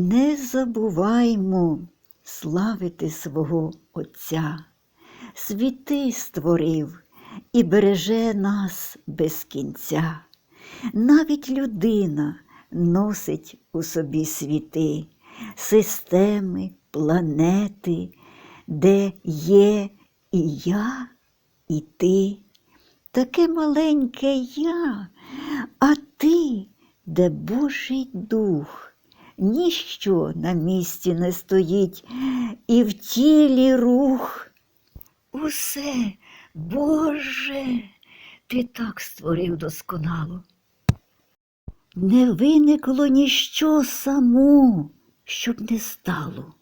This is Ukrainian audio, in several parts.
Не забуваймо славити свого Отця. Світи створив і береже нас без кінця. Навіть людина носить у собі світи, системи, планети, де є і я, і ти. Таке маленьке я, а ти, де Божий дух, ніщо на місці не стоїть, і в тілі рух. Усе, Боже, ти так створив досконало. Не виникло ніщо само, щоб не стало.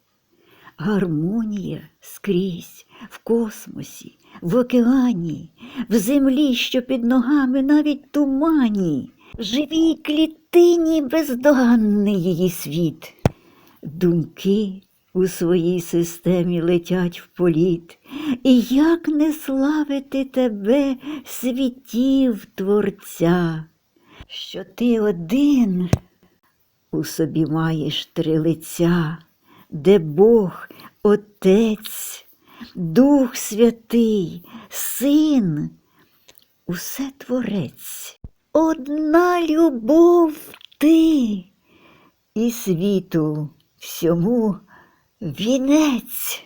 Гармонія скрізь, в космосі, в океані, в землі, що під ногами навіть тумані, живій клітині бездоганний її світ. Думки у своїй системі летять в політ, і як не славити тебе, світів Творця, що ти один у собі маєш три лиця, де Бог, Отець, Дух Святий, Син, усе Творець. Одна любов ти і світу всьому вінець.